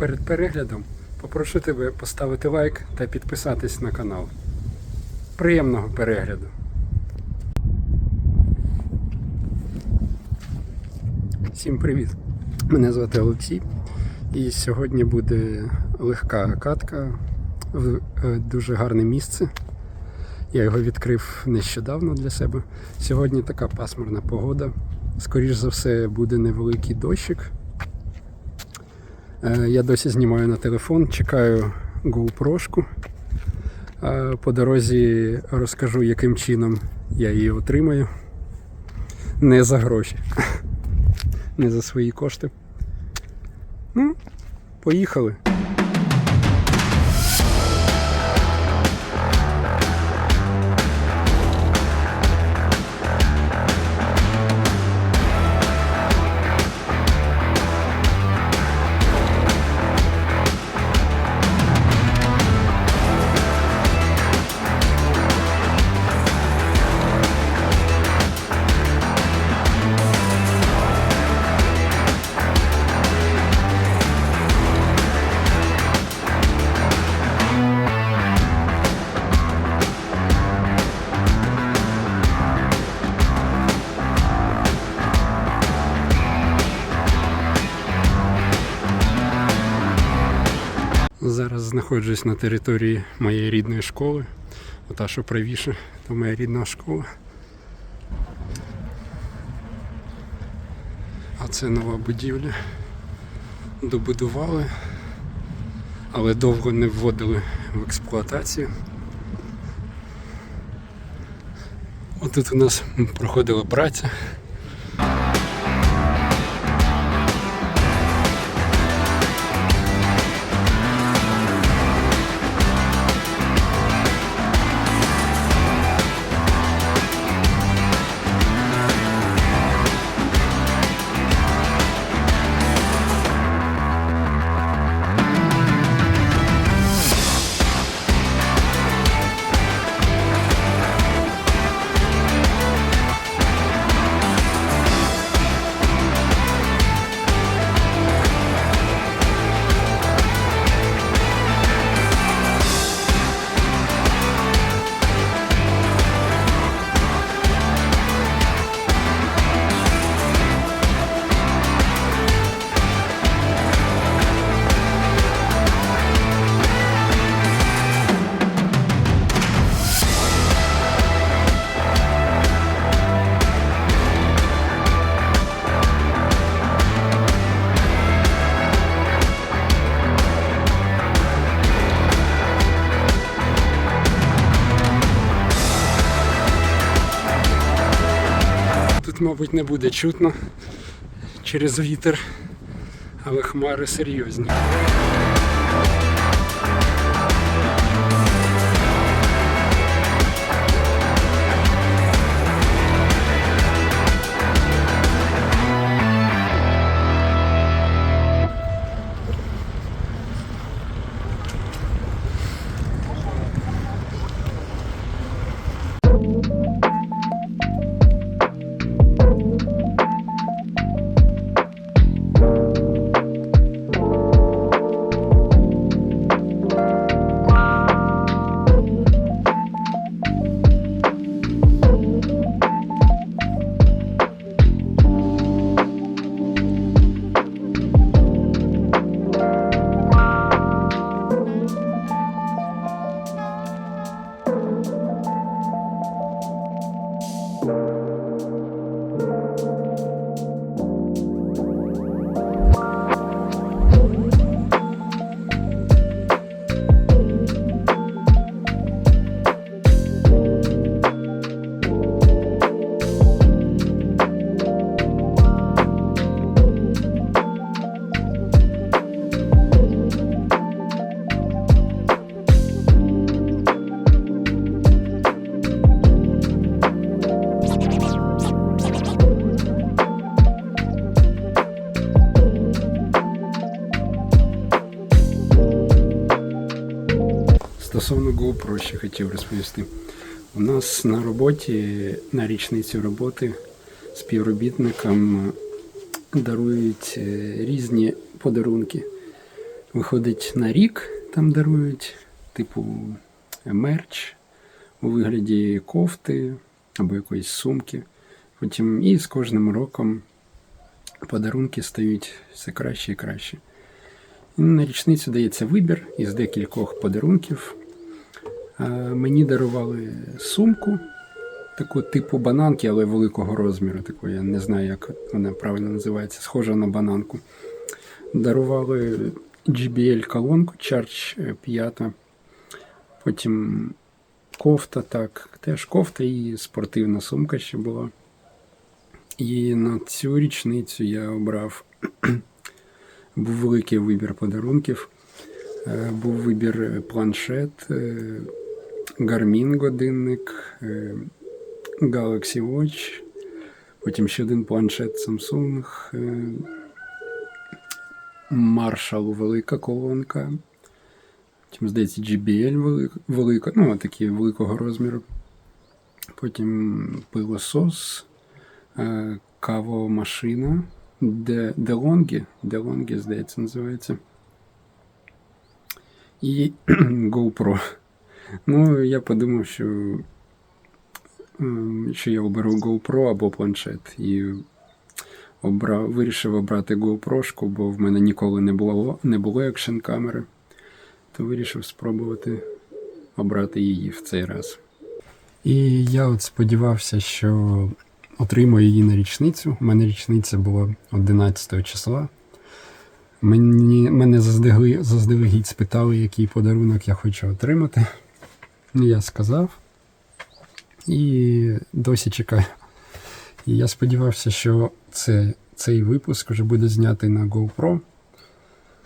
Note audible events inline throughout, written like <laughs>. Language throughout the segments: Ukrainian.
перед переглядом попрошу тебе поставити лайк та підписатись на канал. Приємного перегляду! Всім привіт! Мене звати Олексій. І сьогодні буде легка катка в е, дуже гарне місце. Я його відкрив нещодавно для себе. Сьогодні така пасмурна погода. Скоріш за все, буде невеликий дощик. Е, Я досі знімаю на телефон, чекаю GoPro. Е, По дорозі розкажу, яким чином я її отримаю. Не за гроші, <laughs> не за свої кошти. Ну, поїхали. Зараз знаходжусь на території моєї рідної школи. Ота, що правіше, то моя рідна школа. А це нова будівля. Добудували, але довго не вводили в експлуатацію. Отут у нас проходила праця. Мабуть, не буде чутно через вітер, але хмари серйозні. Стосовно GoPro ще хотів розповісти. У нас на роботі, на річницю роботи співробітникам дарують е, різні подарунки. виходить на рік, там дарують, типу мерч у вигляді кофти або якоїсь сумки. Потім і з кожним роком подарунки стають все краще і краще. На річницю дається вибір із декількох подарунків. А Мені дарували сумку, таку типу бананки, але великого розміру. Таку, я не знаю, як вона правильно називається, схожа на бананку. Дарували JBL колонку Charge 5. Потім кофта, так, теж кофта і спортивна сумка ще була. І на цю річницю я обрав <clears throat> був великий вибір подарунків. Е, Був вибір е, планшет, е, Garmin годинник, е, Galaxy Watch, потім ще один планшет Samsung, е, Marshall велика колонка. Потім, здається, JBL велика, ну, такі великого розміру. Потім пилосос, кавомашина, DeLonghi, DeLonghi, здається, називається. І <clears throat> GoPro. Ну, я подумав, що, що я оберу GoPro або планшет. І обрав, вирішив обрати GoPro, бо в мене ніколи не було, не було екшн камери. То вирішив спробувати обрати її в цей раз. І я от сподівався, що отримаю її на річницю. У мене річниця була 11 числа. Мені, мене заздалегідь спитали, який подарунок я хочу отримати. Я сказав. І досі чекаю. І я сподівався, що це, цей випуск вже буде знятий на GoPro.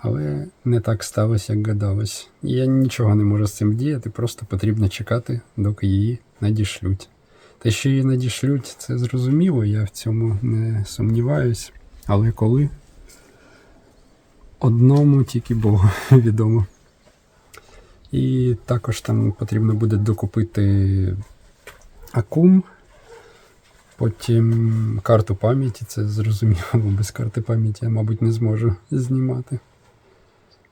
Але не так сталося, як гадалось. І я нічого не можу з цим діяти, просто потрібно чекати, доки її надішлють. Те, що її надішлють, це зрозуміло, я в цьому не сумніваюсь. Але коли одному тільки Богу <laughs> відомо. І також там потрібно буде докупити акум, потім карту пам'яті, це зрозуміло, бо без карти пам'яті я, мабуть, не зможу знімати.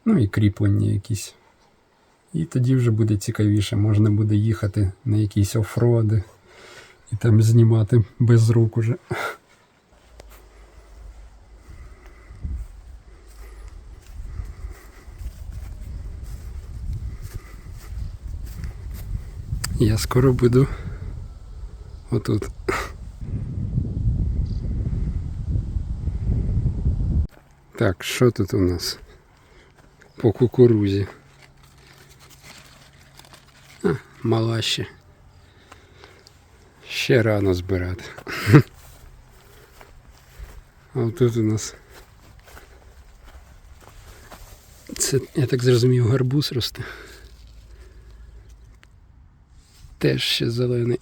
Ну і кріплення якісь. І тоді вже буде цікавіше, можна буде їхати на якісь офроди і там знімати без рук уже. Я скоро буду отут. Так, що тут у нас по кукурузі? А, мала ще. Ще рано збирати. А тут у нас. Це, я так зрозумів, гарбуз росте. Теж ще зелений.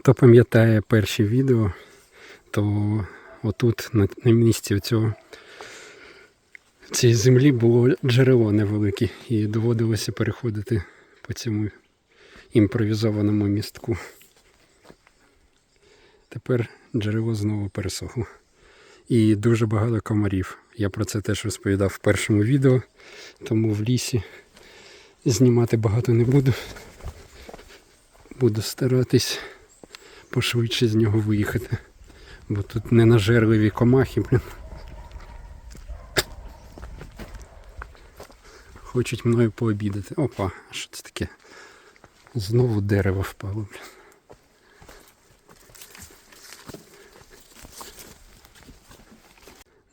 Хто пам'ятає перші відео, то отут на, місці цього цієї землі було джерело невелике і доводилося переходити по цьому імпровізованому містку. Тепер джерело знову пересохло. І дуже багато комарів. Я про це теж розповідав в першому відео, тому в лісі знімати багато не буду. Буду старатись пошвидше з нього виїхати. Бо тут ненажерливі комахи, блін. Хочуть мною пообідати. Опа, що це таке? Знову дерево впало, блін.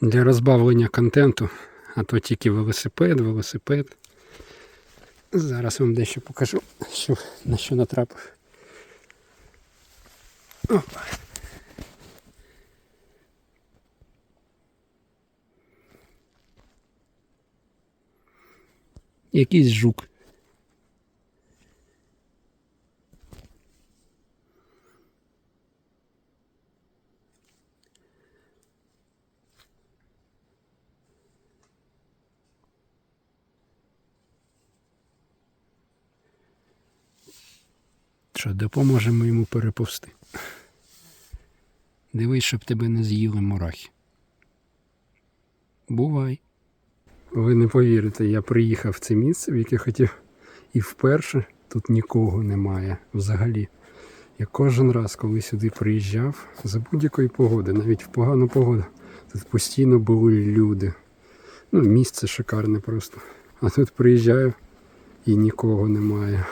Для розбавлення контенту, а то тільки велосипед, велосипед. Зараз вам дещо покажу, що, на що натрапив. Опа. Якийсь жук. Що, допоможемо йому переповсти. Дивись, щоб тебе не з'їли мурахи. Бувай. Ви не повірите, я приїхав в це місце, в яке хотів, і вперше тут нікого немає взагалі. Я кожен раз, коли сюди приїжджав, за будь-якої погоди, навіть в погану погоду, тут постійно були люди. Ну, місце шикарне просто. А тут приїжджаю і нікого немає.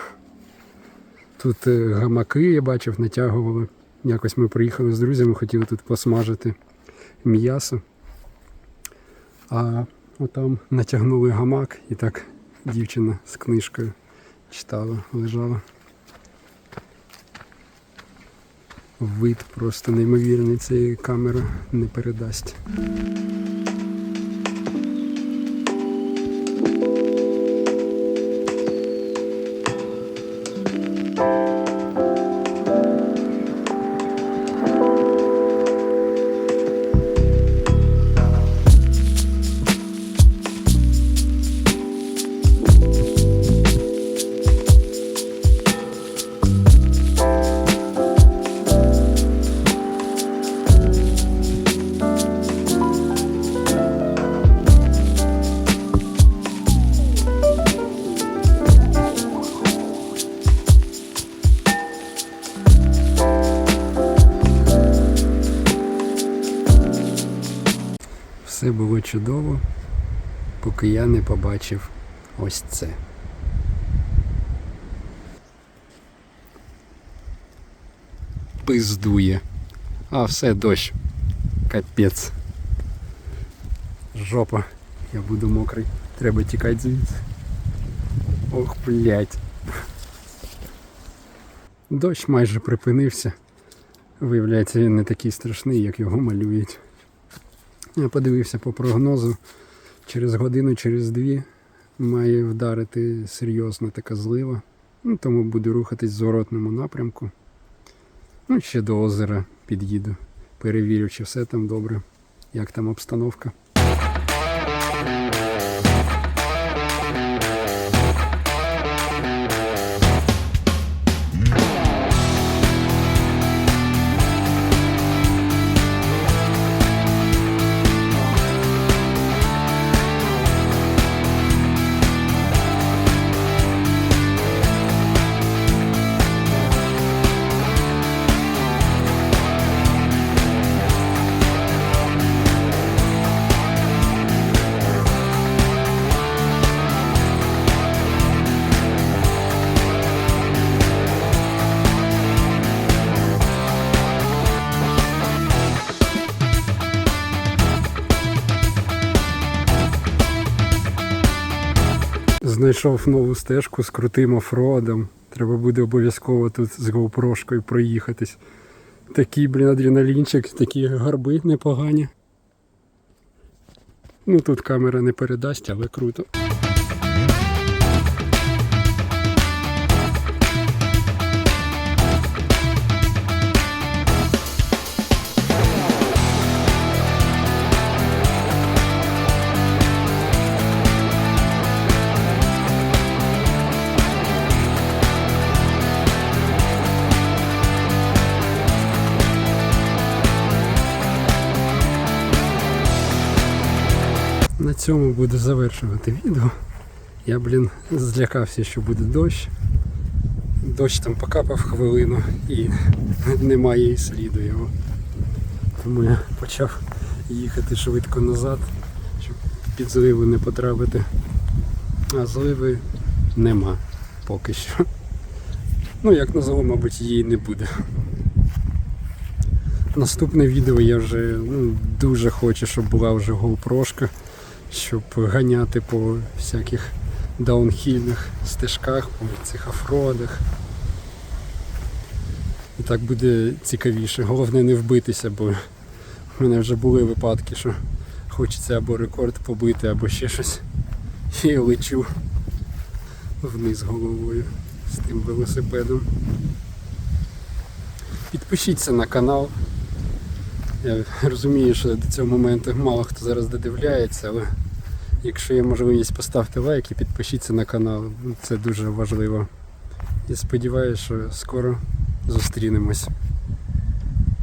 Тут е, гамаки, я бачив, натягували. Якось ми приїхали з друзями, хотіли тут посмажити м'ясо. А отам натягнули гамак і так дівчина з книжкою читала, лежала. Вид просто неймовірний цієї камери не передасть. Все було чудово, поки я не побачив ось це. Пиздує. А все дощ. Капець. Жопа. Я буду мокрий. Треба тікати звідси. Ох, блять. Дощ майже припинився. Виявляється, він не такий страшний, як його малюють. Я подивився по прогнозу. Через годину, через дві має вдарити серйозна така злива. Ну, тому буду рухатись в зворотному напрямку. Ну, ще до озера під'їду. Перевірю, чи все там добре, як там обстановка. Знайшов нову стежку з крутим офродом. Треба буде обов'язково тут з гоупрошкою проїхатись. Такий, блін, адреналінчик, такі гарби непогані. Ну тут камера не передасть, але круто. Буду завершувати відео. Я, блін, злякався, що буде дощ. Дощ там покапав хвилину і немає і сліду його. Тому я почав їхати швидко назад, щоб під зливу не потрапити. А зливи нема поки що. Ну, як назову, мабуть, її не буде. Наступне відео я вже ну, дуже хочу, щоб була вже GoPro, щоб ганяти по всяких даунхільних стежках, по цих офродах. І так буде цікавіше. Головне не вбитися, бо в мене вже були випадки, що хочеться або рекорд побити, або ще щось. І лечу вниз головою з тим велосипедом. Підпишіться на канал. Я розумію, що до цього моменту мало хто зараз додивляється, але якщо є можливість, поставте лайк і підпишіться на канал. Це дуже важливо. І сподіваюся, що скоро зустрінемось.